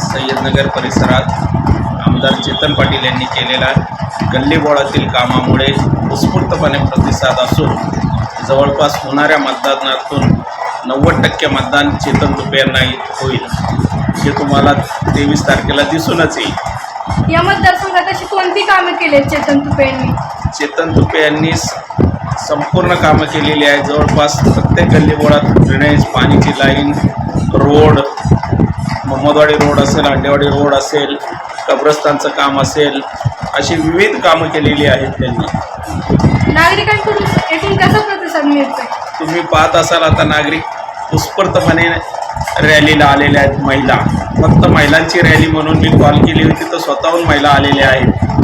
सय्यदनगर परिसरात आमदार चेतन पाटील यांनी केलेल्या गल्लीबोळातील कामामुळे उत्स्फूर्तपणे प्रतिसाद असून जवळपास होणाऱ्या मतदानातून नव्वद टक्के मतदान चेतन तुपे यांना होईल. हे तुम्हाला तेवीस तारखेला दिसूनच येईल. या मतदारसंघात अशी कोणती कामे केली आहेत चेतन तुपे यांनी? चेतन तुपे यांनी संपूर्ण कामं केलेली आहे जवळपास प्रत्येक गल्लीबोळात ड्रेनेज पाणीची लाईन रोड मोहम्मदवाडी रोड असेल अंडेवाडी रोड असेल कब्रस्तानचं काम असेल अशी विविध कामं केलेली आहेत त्यांनी. नागरिकांकडून एकूण कसा प्रतिसाद मिळतोय? तुम्ही पाहत असाल आता नागरिक उत्स्फूर्तपणे रॅलीला आलेल्या आहेत महिला. फक्त महिलांची रॅली म्हणून मी कॉल केली होती तर स्वतःहून महिला आलेल्या आहेत.